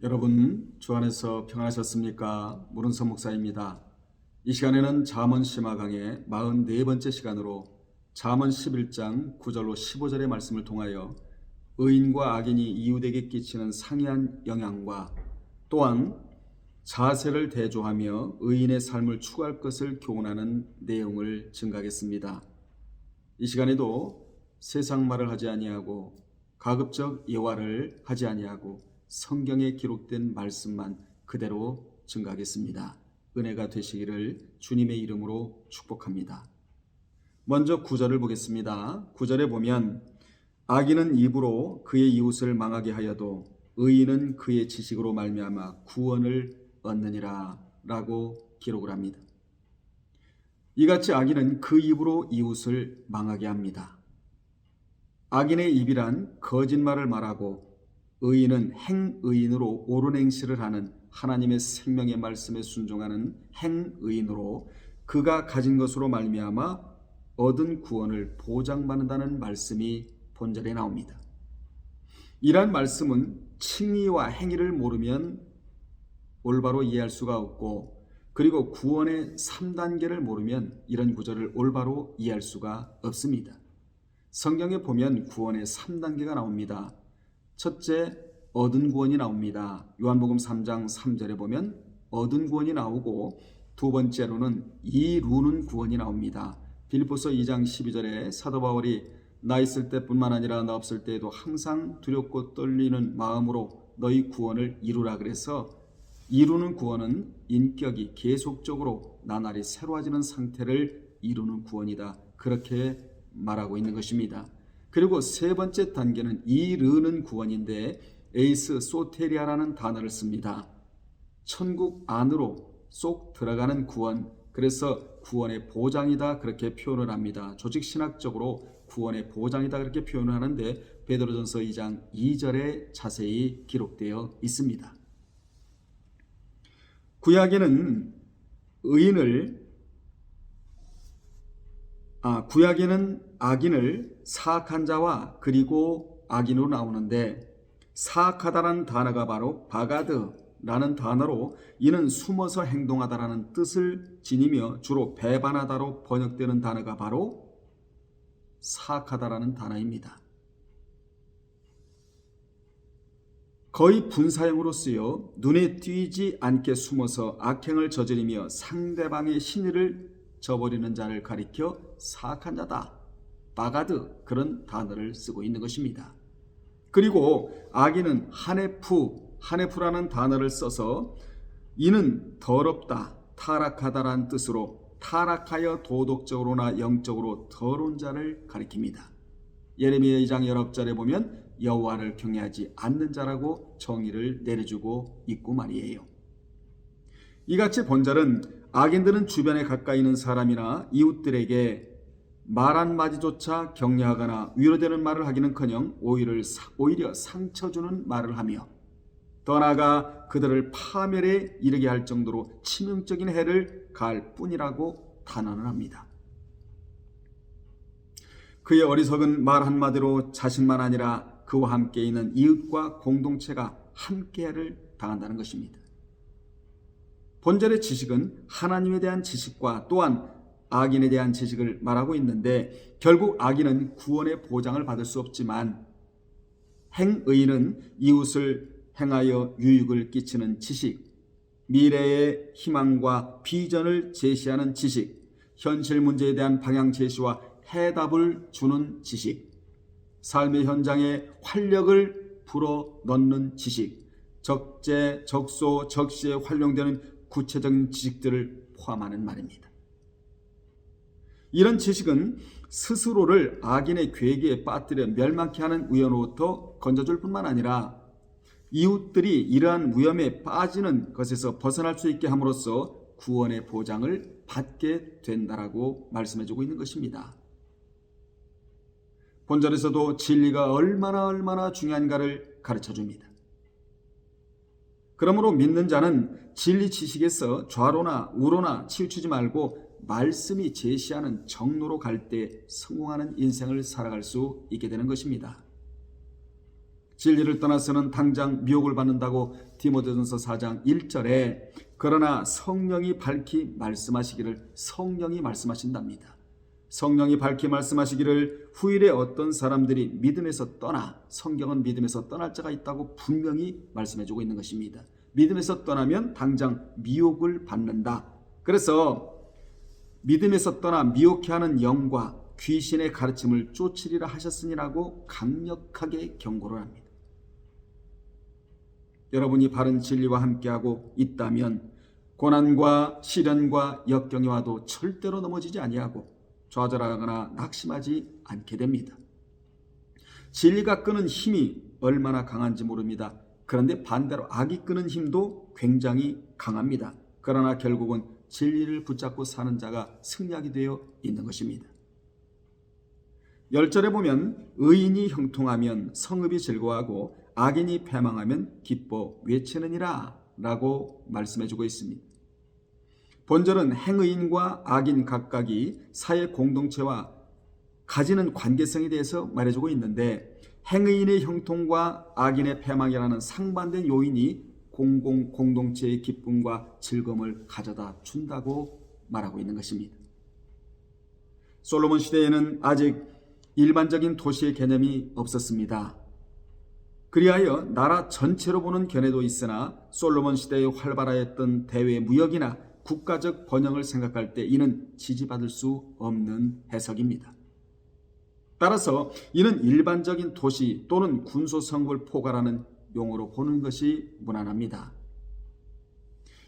여러분 주 안에서 평안하셨습니까? 무른서 목사입니다. 이 시간에는 잠언 심화강의 44번째 시간으로 잠언 11장 9절로 15절의 말씀을 통하여 의인과 악인이 이웃에게 끼치는 상이한 영향과 또한 자세를 대조하며 의인의 삶을 추구할 것을 교훈하는 내용을 증가하겠습니다. 이 시간에도 세상 말을 하지 아니하고 가급적 예화를 하지 아니하고 성경에 기록된 말씀만 그대로 증가하겠습니다. 은혜가 되시기를 주님의 이름으로 축복합니다. 먼저 구절을 보겠습니다. 구절에 보면 악인은 입으로 그의 이웃을 망하게 하여도 의인은 그의 지식으로 말미암아 구원을 얻느니라라고 기록을 합니다. 이같이 악인은 그 입으로 이웃을 망하게 합니다. 악인의 입이란 거짓말을 말하고 의인은 행의인으로 옳은 행실을 하는 하나님의 생명의 말씀에 순종하는 행의인으로 그가 가진 것으로 말미암아 얻은 구원을 보장받는다는 말씀이 본절에 나옵니다. 이러한 말씀은 칭의와 행위를 모르면 올바로 이해할 수가 없고 그리고 구원의 3단계를 모르면 이런 구절을 올바로 이해할 수가 없습니다. 성경에 보면 구원의 3단계가 나옵니다. 첫째, 얻은 구원이 나옵니다. 요한복음 3장 3절에 보면 얻은 구원이 나오고 두 번째로는 이루는 구원이 나옵니다. 빌보서 2장 12절에 사도 바울이 나 있을 때뿐만 아니라 나 없을 때에도 항상 두렵고 떨리는 마음으로 너희 구원을 이루라 그래서 이루는 구원은 인격이 계속적으로 나날이 새로워지는 상태를 이루는 구원이다. 그렇게 말하고 있는 것입니다. 그리고 세 번째 단계는 이르는 구원인데 에이스 소테리아라는 단어를 씁니다. 천국 안으로 쏙 들어가는 구원. 그래서 구원의 보장이다 그렇게 표현을 합니다. 조직 신학적으로 구원의 보장이다 그렇게 표현을 하는데 베드로전서 2장 2절에 자세히 기록되어 있습니다. 구약에는 의인을 아, 구약에는 악인을 사악한 자와 그리고 악인으로 나오는데 사악하다라는 단어가 바로 바가드라는 단어로 이는 숨어서 행동하다라는 뜻을 지니며 주로 배반하다로 번역되는 단어가 바로 사악하다라는 단어입니다. 거의 분사형으로 쓰여 눈에 띄지 않게 숨어서 악행을 저지르며 상대방의 신의를 저버리는 자를 가리켜 사악한 자다. 바가드 그런 단어를 쓰고 있는 것입니다. 그리고 악인은 하네프, 하네프라는 단어를 써서 이는 더럽다, 타락하다라는 뜻으로 타락하여 도덕적으로나 영적으로 더러운 자를 가리킵니다. 예레미야 2장 19절에 보면 여호와를 경외하지 않는 자라고 정의를 내려주고 있고 말이에요. 이같이 본절은 악인들은 주변에 가까이 있는 사람이나 이웃들에게 말 한마디조차 격려하거나 위로되는 말을 하기는커녕 오히려 상처 주는 말을 하며 더 나아가 그들을 파멸에 이르게 할 정도로 치명적인 해를 가할 뿐이라고 단언을 합니다. 그의 어리석은 말 한마디로 자신만 아니라 그와 함께 있는 이웃과 공동체가 함께를 당한다는 것입니다. 본절의 지식은 하나님에 대한 지식과 또한 악인에 대한 지식을 말하고 있는데 결국 악인은 구원의 보장을 받을 수 없지만 행의는 이웃을 행하여 유익을 끼치는 지식, 미래의 희망과 비전을 제시하는 지식, 현실 문제에 대한 방향 제시와 해답을 주는 지식, 삶의 현장에 활력을 불어 넣는 지식, 적재, 적소, 적시에 활용되는 구체적인 지식들을 포함하는 말입니다. 이런 지식은 스스로를 악인의 괴기에 빠뜨려 멸망케 하는 위험으로부터 건져줄 뿐만 아니라 이웃들이 이러한 위험에 빠지는 것에서 벗어날 수 있게 함으로써 구원의 보장을 받게 된다라고 말씀해주고 있는 것입니다. 본절에서도 진리가 얼마나 얼마나 중요한가를 가르쳐 줍니다. 그러므로 믿는 자는 진리 지식에서 좌로나 우로나 치우치지 말고 말씀이 제시하는 정로로 갈 때 성공하는 인생을 살아갈 수 있게 되는 것입니다. 진리를 떠나서는 당장 미혹을 받는다고 디모데전서 4장 1절에 그러나 성령이 밝히 말씀하시기를 성령이 말씀하신답니다. 성령이 밝히 말씀하시기를 후일에 어떤 사람들이 믿음에서 떠나 성경은 믿음에서 떠날 자가 있다고 분명히 말씀해 주고 있는 것입니다. 믿음에서 떠나면 당장 미혹을 받는다. 그래서 믿음에서 떠나 미혹해 하는 영과 귀신의 가르침을 쫓으리라 하셨으니라고 강력하게 경고를 합니다. 여러분이 바른 진리와 함께하고 있다면 고난과 시련과 역경이 와도 절대로 넘어지지 아니하고 좌절하거나 낙심하지 않게 됩니다. 진리가 끄는 힘이 얼마나 강한지 모릅니다. 그런데 반대로 악이 끄는 힘도 굉장히 강합니다. 그러나 결국은 진리를 붙잡고 사는 자가 승리하게 되어 있는 것입니다. 열절에 보면 의인이 형통하면 성읍이 즐거워하고 악인이 패망하면 기뻐 외치느니라 라고 말씀해주고 있습니다. 본절은 행의인과 악인 각각이 사회 공동체와 가지는 관계성에 대해서 말해주고 있는데 행의인의 형통과 악인의 패망이라는 상반된 요인이 공공 공동체의 기쁨과 즐거움을 가져다 준다고 말하고 있는 것입니다. 솔로몬 시대에는 아직 일반적인 도시의 개념이 없었습니다. 그리하여 나라 전체로 보는 견해도 있으나 솔로몬 시대에 활발하였던 대외 무역이나 국가적 번영을 생각할 때 이는 지지받을 수 없는 해석입니다. 따라서 이는 일반적인 도시 또는 군소 성읍을 포괄하는 용어로 보는 것이 무난합니다.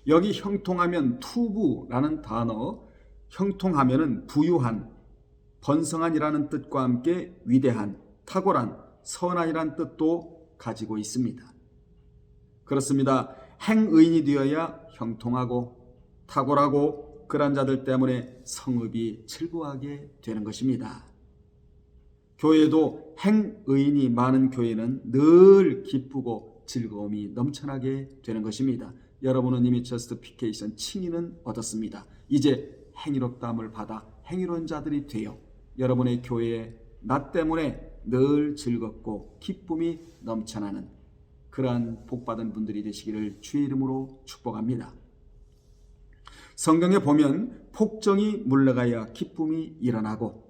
여기 형통하면 투부라는 단어, 형통하면은 부유한, 번성한이라는 뜻과 함께 위대한, 탁월한, 선한이라는 뜻도 가지고 있습니다. 그렇습니다. 행의인이 되어야 형통하고 탁월하고 그런 자들 때문에 성읍이 즐거워하게 되는 것입니다. 교회도 행의인이 많은 교회는 늘 기쁘고 즐거움이 넘쳐나게 되는 것입니다. 여러분은 이미 저스티피케이션 칭의는 얻었습니다. 이제 행위롭다함을 받아 행위로운 자들이 되어 여러분의 교회에 나 때문에 늘 즐겁고 기쁨이 넘쳐나는 그러한 복받은 분들이 되시기를 주의 이름으로 축복합니다. 성경에 보면 폭정이 물러가야 기쁨이 일어나고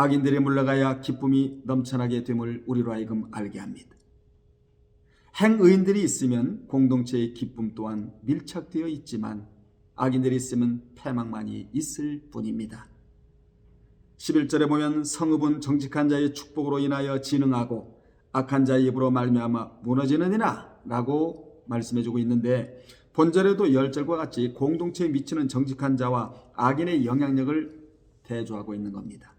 악인들이 물러가야 기쁨이 넘쳐나게 됨을 우리로 하여금 알게 합니다. 행의인들이 있으면 공동체의 기쁨 또한 밀착되어 있지만 악인들이 있으면 패망만이 있을 뿐입니다. 11절에 보면 성읍은 정직한 자의 축복으로 인하여 진흥하고 악한 자의 입으로 말미암아 무너지느니라 라고 말씀해 주고 있는데 본절에도 10절과 같이 공동체에 미치는 정직한 자와 악인의 영향력을 대조하고 있는 겁니다.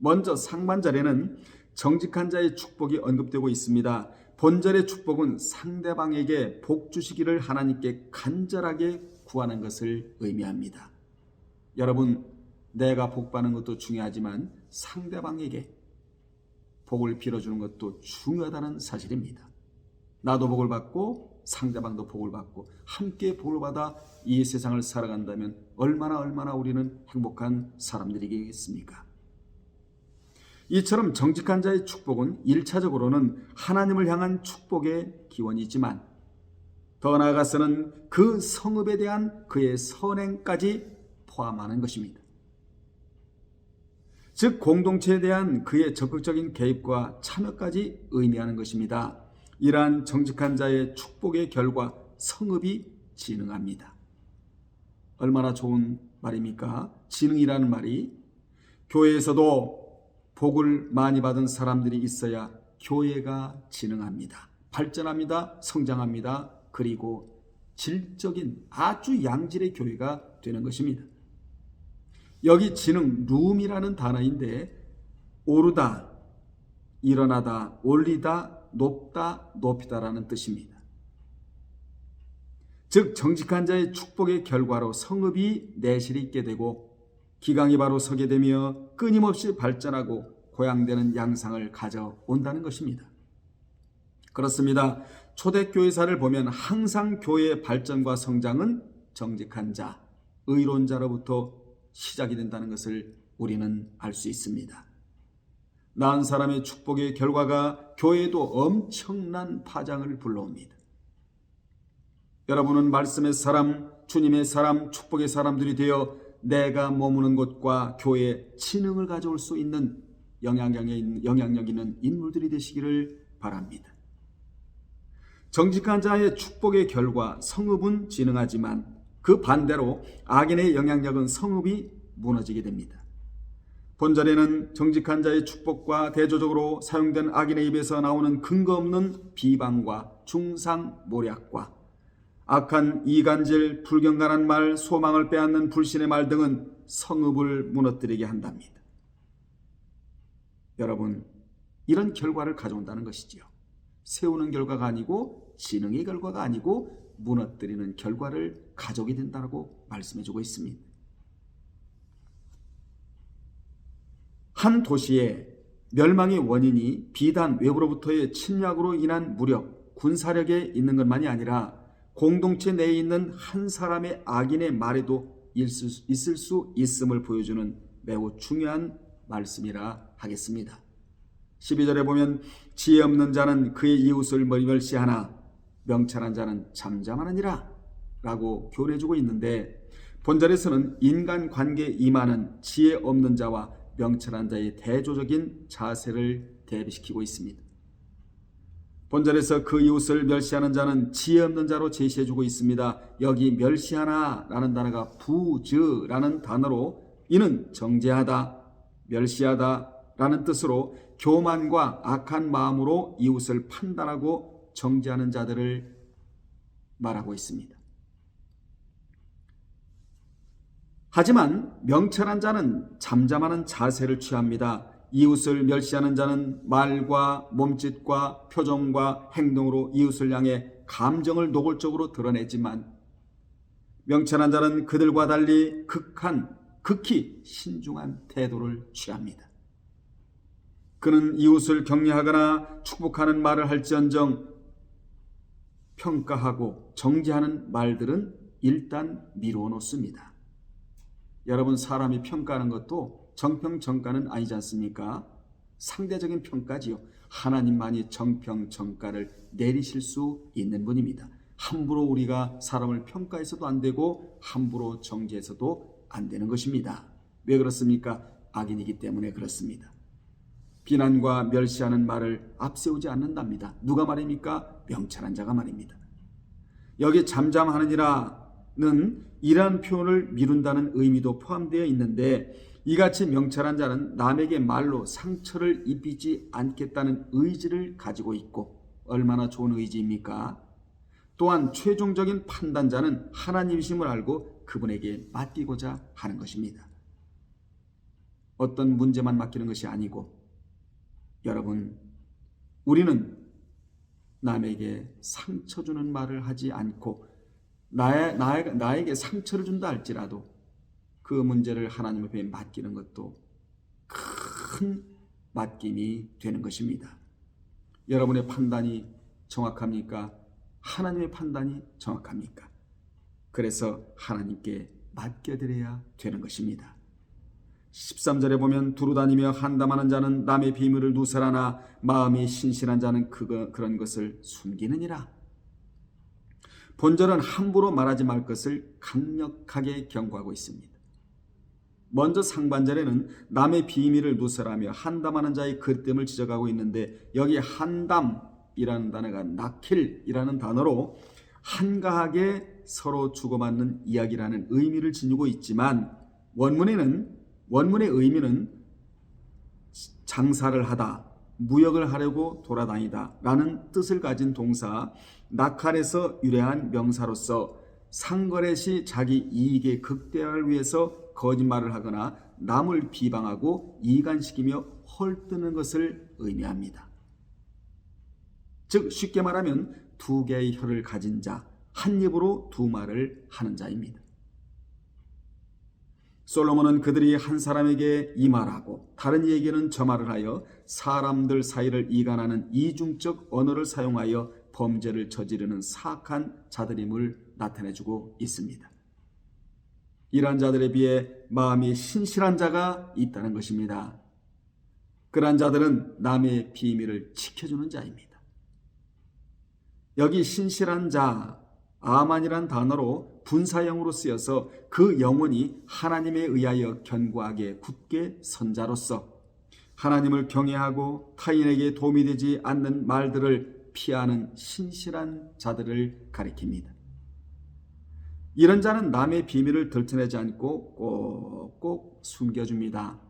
먼저 상반절에는 정직한 자의 축복이 언급되고 있습니다. 본절의 축복은 상대방에게 복 주시기를 하나님께 간절하게 구하는 것을 의미합니다. 여러분, 내가 복 받는 것도 중요하지만 상대방에게 복을 빌어주는 것도 중요하다는 사실입니다. 나도 복을 받고 상대방도 복을 받고 함께 복을 받아 이 세상을 살아간다면 얼마나 얼마나 우리는 행복한 사람들이겠습니까? 이처럼 정직한 자의 축복은 1차적으로는 하나님을 향한 축복의 기원이지만 더 나아가서는 그 성읍에 대한 그의 선행까지 포함하는 것입니다. 즉 공동체에 대한 그의 적극적인 개입과 참여까지 의미하는 것입니다. 이러한 정직한 자의 축복의 결과 성읍이 진흥합니다. 얼마나 좋은 말입니까? 진흥이라는 말이 교회에서도 복을 많이 받은 사람들이 있어야 교회가 진흥합니다. 발전합니다. 성장합니다. 그리고 질적인 아주 양질의 교회가 되는 것입니다. 여기 진흥, 룸이라는 단어인데 오르다, 일어나다, 올리다, 높다, 높이다라는 뜻입니다. 즉 정직한 자의 축복의 결과로 성읍이 내실이 있게 되고 기강이 바로 서게 되며 끊임없이 발전하고 고양되는 양상을 가져온다는 것입니다. 그렇습니다. 초대교회사를 보면 항상 교회의 발전과 성장은 정직한 자, 의로운 자로부터 시작이 된다는 것을 우리는 알 수 있습니다. 낳은 사람의 축복의 결과가 교회에도 엄청난 파장을 불러옵니다. 여러분은 말씀의 사람, 주님의 사람, 축복의 사람들이 되어 내가 머무는 곳과 교회에 친흥을 가져올 수 있는 영향력 있는 인물들이 되시기를 바랍니다. 정직한 자의 축복의 결과 성읍은 진흥하지만 그 반대로 악인의 영향력은 성읍이 무너지게 됩니다. 본절에는 정직한 자의 축복과 대조적으로 사용된 악인의 입에서 나오는 근거 없는 비방과 중상 모략과 악한 이간질, 불경간한 말, 소망을 빼앗는 불신의 말 등은 성읍을 무너뜨리게 한답니다. 여러분, 이런 결과를 가져온다는 것이지요. 세우는 결과가 아니고 지능의 결과가 아니고 무너뜨리는 결과를 가져오게 된다고 말씀해 주고 있습니다. 한 도시의 멸망의 원인이 비단 외부로부터의 침략으로 인한 무력, 군사력에 있는 것만이 아니라 공동체 내에 있는 한 사람의 악인의 말에도 있을 수 있음을 보여주는 매우 중요한 말씀이라 하겠습니다. 12절에 보면 지혜 없는 자는 그의 이웃을 멸시하나 명철한 자는 잠잠하느니라 라고 교훈해주고 있는데 본절에서는 인간관계에 임하는 지혜 없는 자와 명철한 자의 대조적인 자세를 대비시키고 있습니다. 본절에서 그 이웃을 멸시하는 자는 지혜 없는 자로 제시해주고 있습니다. 여기 멸시하나라는 단어가 부즈라는 단어로 이는 정죄하다, 멸시하다라는 뜻으로 교만과 악한 마음으로 이웃을 판단하고 정죄하는 자들을 말하고 있습니다. 하지만 명철한 자는 잠잠하는 자세를 취합니다. 이웃을 멸시하는 자는 말과 몸짓과 표정과 행동으로 이웃을 향해 감정을 노골적으로 드러내지만 명철한 자는 그들과 달리 극한, 극히 신중한 태도를 취합니다. 그는 이웃을 격려하거나 축복하는 말을 할지언정 평가하고 정지하는 말들은 일단 미루어 놓습니다. 여러분 사람이 평가하는 것도 정평 정가는 아니지 않습니까? 상대적인 평가지요. 하나님만이 정평 정가를 내리실 수 있는 분입니다. 함부로 우리가 사람을 평가해서도 안 되고 함부로 정죄해서도 안 되는 것입니다. 왜 그렇습니까? 악인이기 때문에 그렇습니다. 비난과 멸시하는 말을 앞세우지 않는답니다. 누가 말입니까? 명철한 자가 말입니다. 여기 잠잠하느니라는 이러한 표현을 미룬다는 의미도 포함되어 있는데 이같이 명철한 자는 남에게 말로 상처를 입히지 않겠다는 의지를 가지고 있고 얼마나 좋은 의지입니까? 또한 최종적인 판단자는 하나님이심을 알고 그분에게 맡기고자 하는 것입니다. 어떤 문제만 맡기는 것이 아니고 여러분 우리는 남에게 상처 주는 말을 하지 않고 나의, 나의, 나에게 상처를 준다 할지라도 그 문제를 하나님 앞에 맡기는 것도 큰 맡김이 되는 것입니다. 여러분의 판단이 정확합니까? 하나님의 판단이 정확합니까? 그래서 하나님께 맡겨드려야 되는 것입니다. 13절에 보면 두루 다니며 한담하는 자는 남의 비밀을 누설하나 마음이 신실한 자는 그거, 그런 것을 숨기느니라. 본절은 함부로 말하지 말 것을 강력하게 경고하고 있습니다. 먼저 상반절에는 남의 비밀을 누설하며 한담하는 자의 그뜸을 지적하고 있는데 여기 한담이라는 단어가 나킬이라는 단어로 한가하게 서로 주고받는 이야기라는 의미를 지니고 있지만 원문에는 원문의 의미는 장사를 하다, 무역을 하려고 돌아다니다 라는 뜻을 가진 동사 낙할에서 유래한 명사로서 상거래 시 자기 이익의 극대화를 위해서 거짓말을 하거나 남을 비방하고 이간시키며 헐뜯는 것을 의미합니다. 즉 쉽게 말하면 두 개의 혀를 가진 자, 한 입으로 두 말을 하는 자입니다. 솔로몬은 그들이 한 사람에게 이 말하고 다른 이에게는 저 말을 하여 사람들 사이를 이간하는 이중적 언어를 사용하여 범죄를 저지르는 사악한 자들임을 나타내주고 있습니다. 이러한 자들에 비해 마음이 신실한 자가 있다는 것입니다. 그러한 자들은 남의 비밀을 지켜주는 자입니다. 여기 신실한 자, 아만이란 단어로 분사형으로 쓰여서 그 영혼이 하나님에 의하여 견고하게 굳게 선자로서 하나님을 경외하고 타인에게 도움이 되지 않는 말들을 피하는 신실한 자들을 가리킵니다. 이런 자는 남의 비밀을 들춰내지 않고 꼭꼭 숨겨줍니다.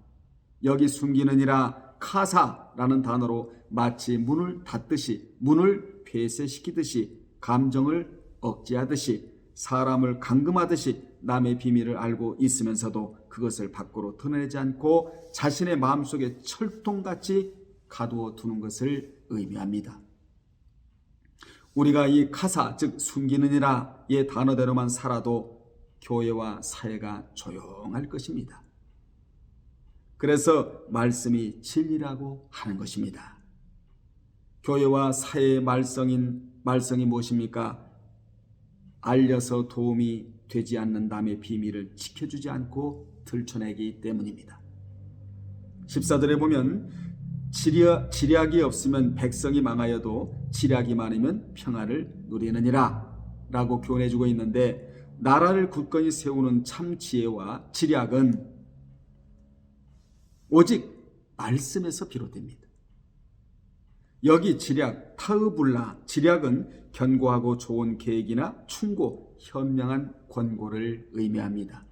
여기 숨기느니라 카사라는 단어로 마치 문을 닫듯이 문을 폐쇄시키듯이 감정을 억제하듯이 사람을 감금하듯이 남의 비밀을 알고 있으면서도 그것을 밖으로 드러내지 않고 자신의 마음속에 철통같이 가두어 두는 것을 의미합니다. 우리가 이 카사 즉 숨기느니라 의 단어대로만 살아도 교회와 사회가 조용할 것입니다. 그래서 말씀이 진리라고 하는 것입니다. 교회와 사회의 말썽인 말썽이 무엇입니까? 알려서 도움이 되지 않는 남의 비밀을 지켜주지 않고 들춰내기 때문입니다. 14절에 보면 지략, 지략이 없으면 백성이 망하여도 지략이 많으면 평화를 누리느니라 라고 교훈해주고 있는데 나라를 굳건히 세우는 참 지혜와 지략은 오직 말씀에서 비롯됩니다. 여기 지략, 타으불라, 지략은 견고하고 좋은 계획이나 충고, 현명한 권고를 의미합니다.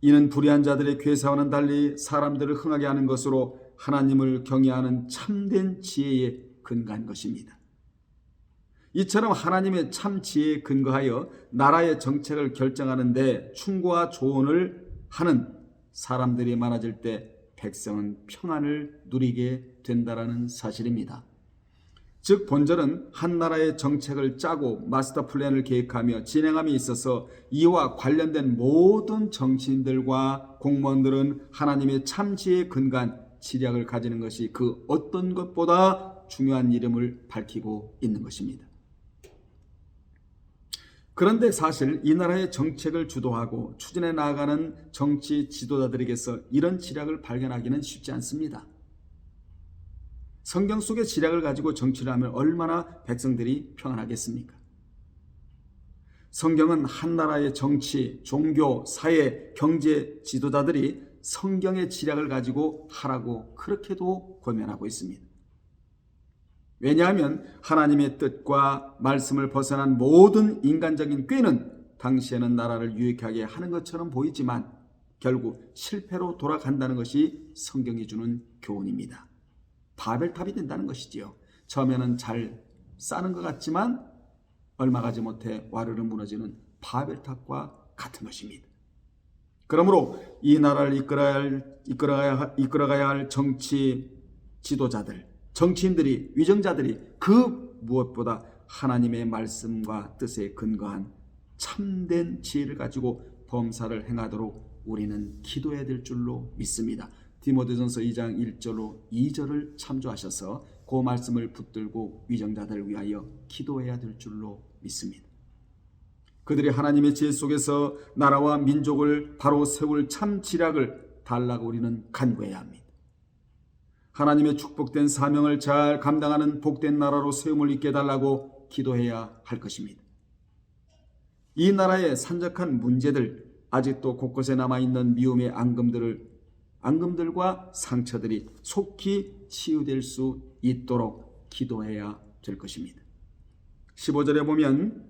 이는 불의한 자들의 괴사와는 달리 사람들을 흥하게 하는 것으로 하나님을 경외하는 참된 지혜에 근거한 것입니다. 이처럼 하나님의 참 지혜에 근거하여 나라의 정책을 결정하는데 충고와 조언을 하는 사람들이 많아질 때 백성은 평안을 누리게 된다라는 사실입니다. 즉 본절은 한 나라의 정책을 짜고 마스터 플랜을 계획하며 진행함에 있어서 이와 관련된 모든 정치인들과 공무원들은 하나님의 참지에 근간 지략을 가지는 것이 그 어떤 것보다 중요한 이름을 밝히고 있는 것입니다. 그런데 사실 이 나라의 정책을 주도하고 추진해 나가는 정치 지도자들에게서 이런 지략을 발견하기는 쉽지 않습니다. 성경 속의 지략을 가지고 정치를 하면 얼마나 백성들이 평안하겠습니까? 성경은 한 나라의 정치, 종교, 사회, 경제 지도자들이 성경의 지략을 가지고 하라고 그렇게도 권면하고 있습니다. 왜냐하면 하나님의 뜻과 말씀을 벗어난 모든 인간적인 꾀는 당시에는 나라를 유익하게 하는 것처럼 보이지만 결국 실패로 돌아간다는 것이 성경이 주는 교훈입니다. 바벨탑이 된다는 것이지요. 처음에는 잘 싸는 것 같지만 얼마 가지 못해 와르르 무너지는 바벨탑과 같은 것입니다. 그러므로 이 나라를 이끌어야 할, 이끌어가야, 이끌어가야 할 정치 지도자들, 정치인들이, 위정자들이 그 무엇보다 하나님의 말씀과 뜻에 근거한 참된 지혜를 가지고 범사를 행하도록 우리는 기도해야 될 줄로 믿습니다. 디모데전서 2장 1절로 2절을 참조하셔서 그 말씀을 붙들고 위정자들을 위하여 기도해야 될 줄로 믿습니다. 그들이 하나님의 지혜 속에서 나라와 민족을 바로 세울 참 지략을 달라고 우리는 간구해야 합니다. 하나님의 축복된 사명을 잘 감당하는 복된 나라로 세움을 있게 달라고 기도해야 할 것입니다. 이 나라의 산적한 문제들, 아직도 곳곳에 남아있는 미움의 앙금들을 앙금들과 상처들이 속히 치유될 수 있도록 기도해야 될 것입니다. 15절에 보면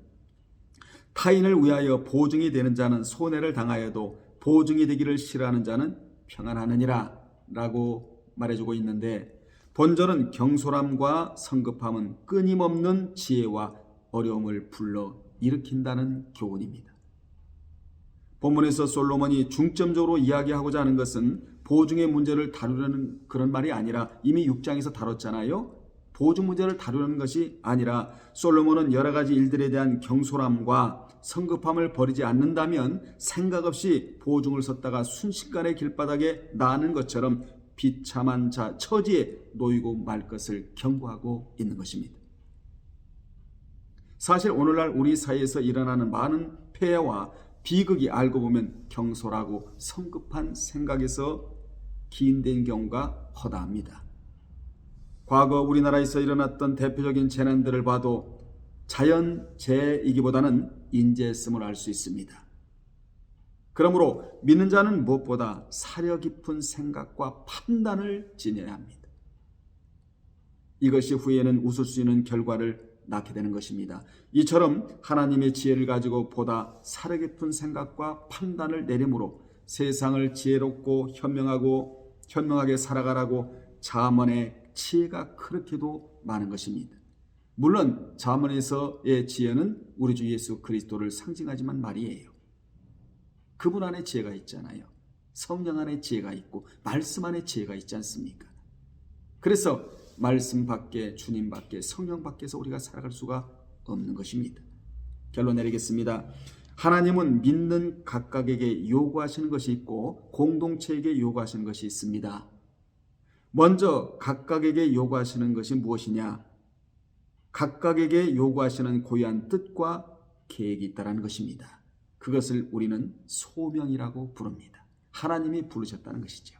타인을 위하여 보증이 되는 자는 손해를 당하여도 보증이 되기를 싫어하는 자는 평안하느니라 라고 말해주고 있는데 본절은 경솔함과 성급함은 끊임없는 지혜와 어려움을 불러 일으킨다는 교훈입니다. 본문에서 솔로몬이 중점적으로 이야기하고자 하는 것은 보증의 문제를 다루려는 그런 말이 아니라 이미 6장에서 다뤘잖아요. 보증 문제를 다루는 것이 아니라 솔로몬은 여러 가지 일들에 대한 경솔함과 성급함을 버리지 않는다면 생각 없이 보증을 섰다가 순식간에 길바닥에 나는 것처럼 비참한 자 처지에 놓이고 말 것을 경고하고 있는 것입니다. 사실 오늘날 우리 사회에서 일어나는 많은 폐해와 비극이 알고 보면 경솔하고 성급한 생각에서 기인된 경우가 허다합니다. 과거 우리나라에서 일어났던 대표적인 재난들을 봐도 자연 재해이기보다는 인재했음을 알 수 있습니다. 그러므로 믿는 자는 무엇보다 사려 깊은 생각과 판단을 지녀야 합니다. 이것이 후에는 웃을 수 있는 결과를 낳게 되는 것입니다. 이처럼 하나님의 지혜를 가지고 보다 사려 깊은 생각과 판단을 내림으로 세상을 지혜롭고 현명하고 현명하게 살아가라고 자문의 지혜가 그렇게도 많은 것입니다. 물론 자문에서의 지혜는 우리 주 예수 그리스도를 상징하지만 말이에요. 그분 안에 지혜가 있잖아요. 성령 안에 지혜가 있고 말씀 안에 지혜가 있지 않습니까? 그래서 말씀 밖에 주님 밖에 성령 밖에서 우리가 살아갈 수가 없는 것입니다. 결론 내리겠습니다. 하나님은 믿는 각각에게 요구하시는 것이 있고 공동체에게 요구하시는 것이 있습니다. 먼저 각각에게 요구하시는 것이 무엇이냐? 각각에게 요구하시는 고유한 뜻과 계획이 있다는 것입니다. 그것을 우리는 소명이라고 부릅니다. 하나님이 부르셨다는 것이죠.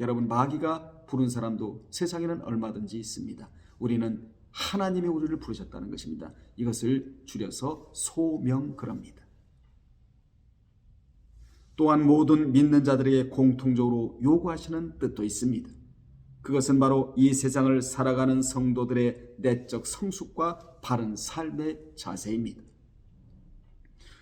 여러분 마귀가 부른 사람도 세상에는 얼마든지 있습니다. 우리는 하나님이 우리를 부르셨다는 것입니다. 이것을 줄여서 소명 그럽니다. 또한 모든 믿는 자들에게 공통적으로 요구하시는 뜻도 있습니다. 그것은 바로 이 세상을 살아가는 성도들의 내적 성숙과 바른 삶의 자세입니다.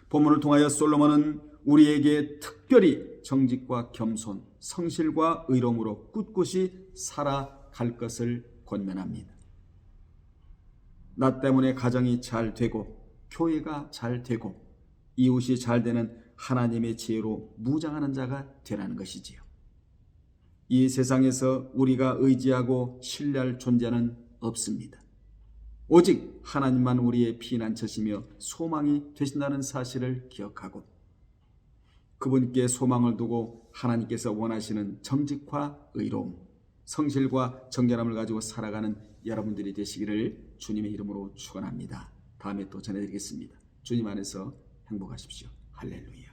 본문을 통하여 솔로몬은 우리에게 특별히 정직과 겸손, 성실과 의로움으로 꿋꿋이 살아갈 것을 권면합니다. 나 때문에 가정이 잘 되고 교회가 잘 되고 이웃이 잘 되는 하나님의 지혜로 무장하는 자가 되라는 것이지요. 이 세상에서 우리가 의지하고 신뢰할 존재는 없습니다. 오직 하나님만 우리의 피난처시며 소망이 되신다는 사실을 기억하고 그분께 소망을 두고 하나님께서 원하시는 정직과 의로움, 성실과 정결함을 가지고 살아가는 여러분들이 되시기를 주님의 이름으로 축원합니다. 다음에 또 전해드리겠습니다. 주님 안에서 행복하십시오. 할렐루야.